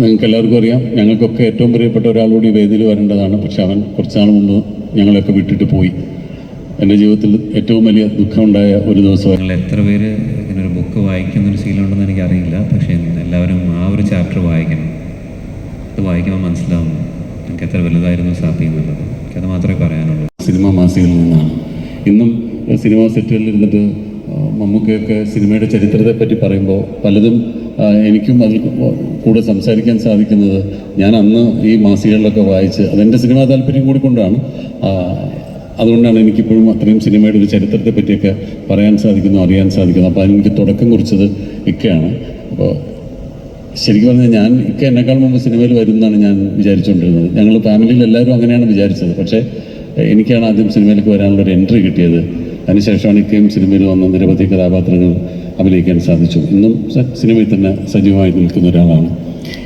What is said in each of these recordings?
നിങ്ങൾക്ക് എല്ലാവർക്കും അറിയാം. ഞങ്ങൾക്കൊക്കെ ഏറ്റവും പ്രിയപ്പെട്ട ഒരാളോട് ഈ വേദിയിൽ വരേണ്ടതാണ്. പക്ഷെ അവൻ കുറച്ച് നാൾ മുമ്പ് ഞങ്ങളെയൊക്കെ വിട്ടിട്ട് പോയി. എന്റെ ജീവിതത്തിൽ ഏറ്റവും വലിയ ദുഃഖമുണ്ടായ ഒരു ദിവസമായിരുന്നു നിങ്ങൾ എത്ര പേര് ഇങ്ങനെ ഒരു ബുക്ക് വായിക്കുന്നൊരു ശീലമുണ്ടെന്ന് എനിക്കറിയില്ല. പക്ഷേ എല്ലാവരും ആ ഒരു ചാപ്റ്റർ വായിക്കണം. അത് വായിക്കുമ്പോൾ മനസ്സിലാവും എനിക്ക് എത്ര വലുതായിരുന്നു സാപ്പി എന്നുള്ളത്. എനിക്കത് മാത്രമേ പറയാനുള്ളൂ. സിനിമ മാസികയിൽ നിന്നാണ്. ഇന്നും സിനിമാ സെറ്റുകളിൽ ഇരുന്നിട്ട് മമ്മൂക്കയൊക്കെ സിനിമയുടെ ചരിത്രത്തെ പറ്റി പറയുമ്പോൾ പലതും എനിക്കും അതിൽ കൂടെ സംസാരിക്കാൻ സാധിക്കുന്നത് ഞാൻ അന്ന് ഈ മാസികകളിലൊക്കെ വായിച്ച് അതെന്റെ സിനിമാ താല്പര്യം കൂടി കൊണ്ടാണ്. അതുകൊണ്ടാണ് എനിക്കിപ്പോഴും അത്രയും സിനിമയുടെ ഒരു ചരിത്രത്തെ പറ്റിയൊക്കെ പറയാൻ സാധിക്കുന്നു അറിയാൻ സാധിക്കുന്നു. അപ്പോൾ അതിനെനിക്ക് തുടക്കം കുറിച്ചത് ഇക്കയാണ്. അപ്പോൾ ശരിക്കും പറഞ്ഞാൽ ഞാൻ ഇക്ക എന്നെക്കാൾ മുമ്പ് സിനിമയിൽ വരുമെന്നാണ് ഞാൻ വിചാരിച്ചുകൊണ്ടിരുന്നത്. ഞങ്ങൾ ഫാമിലിയിൽ എല്ലാവരും അങ്ങനെയാണ് വിചാരിച്ചത്. പക്ഷേ എനിക്കാണ് ആദ്യം സിനിമയിലേക്ക് വരാനുള്ള ഒരു എൻട്രി കിട്ടിയത്. അതിനുശേഷമാണ് ഇക്കയും സിനിമയിൽ വന്ന നിരവധി കഥാപാത്രങ്ങൾ അഭിനയിക്കാൻ സാധിച്ചു. ഇന്നും സിനിമയിൽ തന്നെ സജീവമായി നിൽക്കുന്ന ഒരാളാണ്.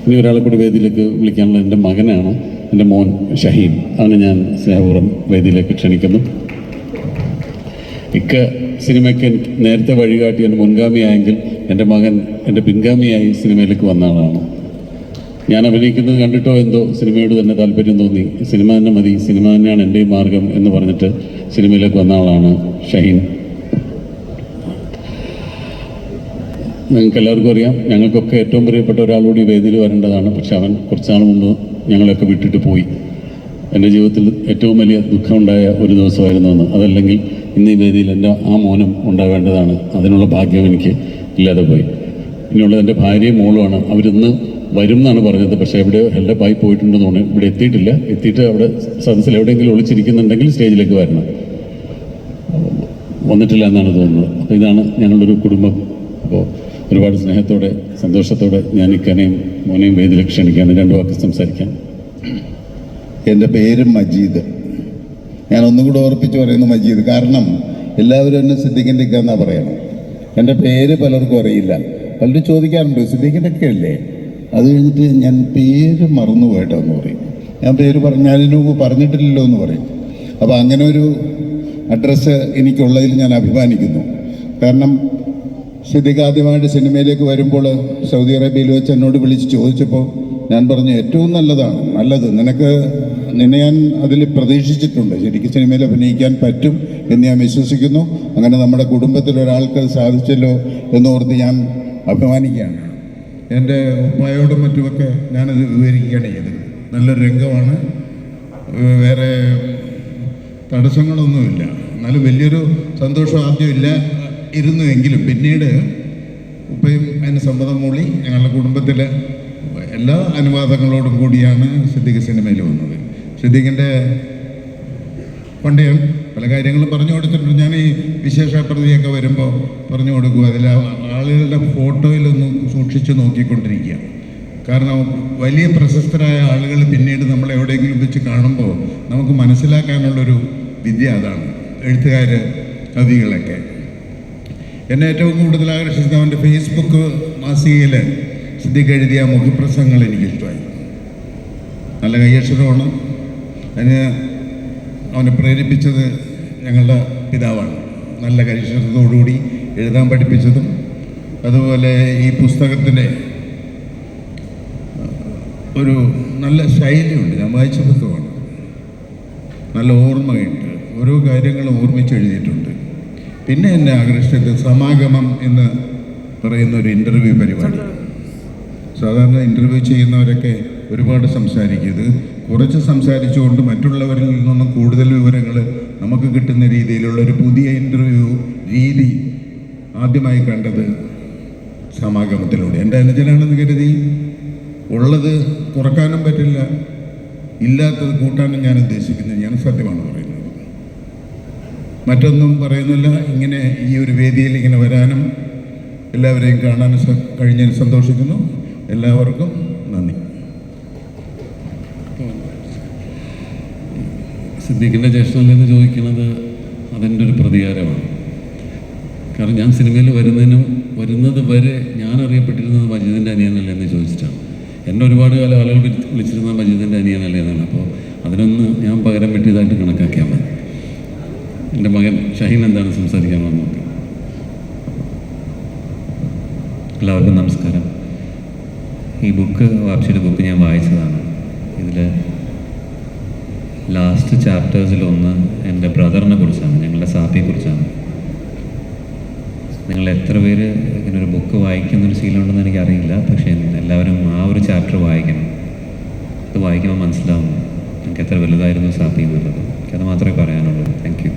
ഇനി ഒരാളെ കൂടി വേദിയിലേക്ക് വിളിക്കാനുള്ള എന്റെ മകനാണ് എന്റെ മോൻ ഷഹീം അവനെ ഞാൻ സ്നേഹപൂർവം വേദിയിലേക്ക് ക്ഷണിക്കുന്നു. ഇക്ക സിനിമയ്ക്ക് നേരത്തെ വഴികാട്ടി എന്റെ മുൻഗാമിയായെങ്കിൽ എന്റെ മകൻ എന്റെ പിൻഗാമിയായി സിനിമയിലേക്ക് വന്ന ആളാണ്. ഞാൻ അഭിനയിക്കുന്നത് കണ്ടിട്ടോ എന്തോ സിനിമയോട് തന്നെ താല്പര്യം തോന്നി. സിനിമ തന്നെ മതി സിനിമ തന്നെയാണ് എന്റെ മാർഗം എന്ന് പറഞ്ഞിട്ട് സിനിമയിലേക്ക് വന്ന ആളാണ് ഷഹീൻ. നിങ്ങൾക്ക് എല്ലാവർക്കും അറിയാം. ഞങ്ങൾക്കൊക്കെ ഏറ്റവും പ്രിയപ്പെട്ട ഒരാളോട് ഈ വേദിയിൽ വരേണ്ടതാണ്. പക്ഷെ അവൻ കുറച്ച് നാൾ മുമ്പ് ഞങ്ങളെയൊക്കെ വിട്ടിട്ട് പോയി. എന്റെ ജീവിതത്തിൽ ഏറ്റവും വലിയ ദുഃഖമുണ്ടായ ഒരു ദിവസമായിരുന്നു അന്ന്. അതല്ലെങ്കിൽ ഇന്ന് ഈ വേദിയിൽ എന്റെ ആ മോനും ഉണ്ടാവേണ്ടതാണ്. അതിനുള്ള ഭാഗ്യം എനിക്ക് ഇല്ലാതെ പോയി. ഇനിയുള്ളത് എന്റെ ഭാര്യയും മോളുമാണ്. അവരിന്ന് വരും എന്നാണ് പറഞ്ഞത്. പക്ഷേ എവിടെയോ ഹെൽഡപ്പായി പോയിട്ടുണ്ടെന്ന് തോന്നുന്നു. ഇവിടെ എത്തിയിട്ടില്ല. എത്തിയിട്ട് അവിടെ സദസ്സിൽ എവിടെയെങ്കിലും ഒളിച്ചിരിക്കുന്നുണ്ടെങ്കിൽ സ്റ്റേജിലേക്ക് വരണം. വന്നിട്ടില്ല എന്നാണ് തോന്നുന്നത്. അപ്പോൾ ഇതാണ് ഞങ്ങളുടെ ഒരു കുടുംബം. അപ്പോൾ ഒരുപാട് സ്നേഹത്തോടെ സന്തോഷത്തോടെ ഞാൻ ഇക്കനെയും മോനെയും വേദി ക്ഷണിക്കാൻ രണ്ടു വാക്ക് സംസാരിക്കാൻ എന്റെ പേര് മജീദ്. ഞാൻ ഒന്നും കൂടെ ഓർപ്പിച്ച് പറയുന്നു മജീദ്. കാരണം എല്ലാവരും എന്നെ സിദ്ദിഖിന്റെ ഒക്കെ എന്നാ പറയണം? എന്റെ പേര് പലർക്കും അറിയില്ല. പലരും ചോദിക്കാറുണ്ട് സിദ്ദിഖിന്റെ ഒക്കെ അല്ലേ? അത് കഴിഞ്ഞിട്ട് ഞാൻ പേര് മറന്നു പോയിട്ടോ എന്ന് പറയും. ഞാൻ പേര് മുമ്പ് പറഞ്ഞിട്ടില്ലല്ലോ എന്ന് പറയും. അപ്പോൾ അങ്ങനെ ഒരു അഡ്രസ്സ് എനിക്കുള്ളതിൽ ഞാൻ അഭിമാനിക്കുന്നു. കാരണം സിദ്ദിഖ് ആദ്യമായിട്ട് സിനിമയിലേക്ക് വരുമ്പോൾ സൗദി അറേബ്യയിൽ വെച്ച് എന്നോട് വിളിച്ച് ചോദിച്ചപ്പോൾ ഞാൻ പറഞ്ഞു ഏറ്റവും നല്ലതാണ് നല്ലത്. നിനക്ക് നിന്നെ ഞാൻ അതിൽ പ്രതീക്ഷിച്ചിട്ടുണ്ട്. ശരിക്കും സിനിമയിൽ അഭിനയിക്കാൻ പറ്റും എന്ന് ഞാൻ വിശ്വസിക്കുന്നു. അങ്ങനെ നമ്മുടെ കുടുംബത്തിൽ ഒരാൾക്ക് സാധിച്ചല്ലോ എന്നോർത്ത് ഞാൻ അഭിമാനിക്കുകയാണ്. എന്റെ ഉപ്പായോടും മറ്റുമൊക്കെ ഞാനത് വിവരിക്കുകയാണ് ചെയ്തത്. നല്ലൊരു രംഗമാണ്. വേറെ തടസ്സങ്ങളൊന്നുമില്ല. എന്നാലും വലിയൊരു സന്തോഷം ആദ്യം ഇല്ല. ഇരുന്നു എങ്കിലും പിന്നീട് ഉപ്പയും അതിന് സമ്മതം മൂളി ഞങ്ങളുടെ കുടുംബത്തിലെ എല്ലാ അനുവാദങ്ങളോടും കൂടിയാണ് സിദ്ദിഖ് സിനിമയിൽ വന്നത്. സിദ്ദിഖിന്റെ പണ്ട് പല കാര്യങ്ങളും പറഞ്ഞു കൊടുത്തിട്ടുണ്ട്. ഞാൻ ഈ വിശേഷ പ്രതിയൊക്കെ വരുമ്പോൾ പറഞ്ഞു കൊടുക്കുക. അതിൽ ആളുകളുടെ ഫോട്ടോയിലൊന്നും സൂക്ഷിച്ചു നോക്കിക്കൊണ്ടിരിക്കുക. കാരണം വലിയ പ്രശസ്തരായ ആളുകൾ പിന്നീട് നമ്മൾ എവിടെയെങ്കിലും വെച്ച് കാണുമ്പോൾ നമുക്ക് മനസ്സിലാക്കാനുള്ളൊരു വിദ്യ അതാണ്. എഴുത്തുകാർ കവികളൊക്കെ. എന്നെ ഏറ്റവും കൂടുതൽ ആകർഷിച്ചത് അവന്റെ ഫേസ്ബുക്ക് മാസികയിൽ സിദ്ദിഖ് എഴുതിയ മുഖപ്രസംഗങ്ങൾ എനിക്ക് ഇഷ്ടമായി. നല്ല കയ്യക്ഷരമാണ്. അതിന് അവനെ പ്രേരിപ്പിച്ചത് ഞങ്ങളുടെ പിതാവാണ്. നല്ല കൈക്ഷരത്തോടുകൂടി എഴുതാൻ പഠിപ്പിച്ചതും അതുപോലെ ഈ പുസ്തകത്തിന്റെ ഒരു നല്ല ശൈലിയുണ്ട്. ഞാൻ വായിച്ച പുസ്തകമാണ്. നല്ല ഓർമ്മയുണ്ട്. ഓരോ കാര്യങ്ങളും ഓർമ്മിച്ച് എഴുതിയിട്ടുണ്ട്. പിന്നെ എന്നെ ആകർഷിച്ചത് സമാഗമം എന്ന് പറയുന്ന ഒരു ഇന്റർവ്യൂ പരിപാടി. സാധാരണ ഇന്റർവ്യൂ ചെയ്യുന്നവരൊക്കെ ഒരുപാട് സംസാരിക്കുന്നത് കുറച്ച് സംസാരിച്ചുകൊണ്ട് മറ്റുള്ളവരിൽ നിന്നൊന്നും കൂടുതൽ വിവരങ്ങൾ നമുക്ക് കിട്ടുന്ന രീതിയിലുള്ള ഒരു പുതിയ ഇന്റർവ്യൂ രീതി ആദ്യമായി കണ്ടത് സമാഗമത്തിലൂടെ. എന്റെ അനുജനാണെന്ന് കരുതി. ഉള്ളത് കുറക്കാനും പറ്റില്ല. ഇല്ലാത്തത് കൂട്ടാനും ഞാൻ ഉദ്ദേശിക്കുന്നത് ഞാൻ സത്യമാണ് പറയുന്നത്. മറ്റൊന്നും പറയുന്നില്ല. ഇങ്ങനെ ഈ ഒരു വേദിയിൽ ഇങ്ങനെ വരാനും എല്ലാവരെയും കാണാനും കഴിഞ്ഞതിൽ സന്തോഷിക്കുന്നു. എല്ലാവർക്കും നന്ദി. സിദ്ദീഖിന്റെ ജ്യേഷ്ഠനല്ലെന്ന് ചോദിക്കുന്നത് അതിന്റെ ഒരു പ്രതികാരമാണ്. കാരണം ഞാൻ സിനിമയിൽ വരുന്നതിനും വരുന്നത് വരെ ഞാൻ അറിയപ്പെട്ടിരുന്നത് മജീദിന്റെ അനിയനല്ലേ എന്ന് ചോദിച്ചിട്ടാണ്. എന്നെ ഒരുപാട് കാലം ആളുകൾ വിളിച്ചിരുന്ന മജീദിന്റെ അനിയനല്ലേ എന്നാണ്. അപ്പോൾ അതിനൊന്ന് ഞാൻ പകരം പറ്റിയതായിട്ട് കണക്കാക്കിയാൽ മതി. എന്റെ മകൻ ഷഹീൻ എന്താണ് സംസാരിക്കാനുള്ളത് നോക്കാം എല്ലാവർക്കും നമസ്കാരം. ഈ ബുക്ക് വാപ്സിയുടെ ബുക്ക് ഞാൻ വായിച്ചതാണ്. ഇതിൽ ലാസ്റ്റ് ചാപ്റ്റേഴ്സിലൊന്ന് എന്റെ ബ്രദറിനെ കുറിച്ചാണ് ഞങ്ങളുടെ സാപ്പിയെ കുറിച്ചാണ്. നിങ്ങൾ എത്ര പേര് ഇങ്ങനെ ഒരു ബുക്ക് വായിക്കുന്നൊരു ശീലമുണ്ടെന്ന് എനിക്കറിയില്ല പക്ഷേ എല്ലാവരും ആ ഒരു ചാപ്റ്റർ വായിക്കണം. അത് വായിക്കുമ്പോൾ മനസ്സിലാവും എനിക്ക് എത്ര വലുതായിരുന്നു സാപ്പി എന്നുള്ളത്. എനിക്കത് മാത്രമേ പറയാനുള്ളൂ. Thank you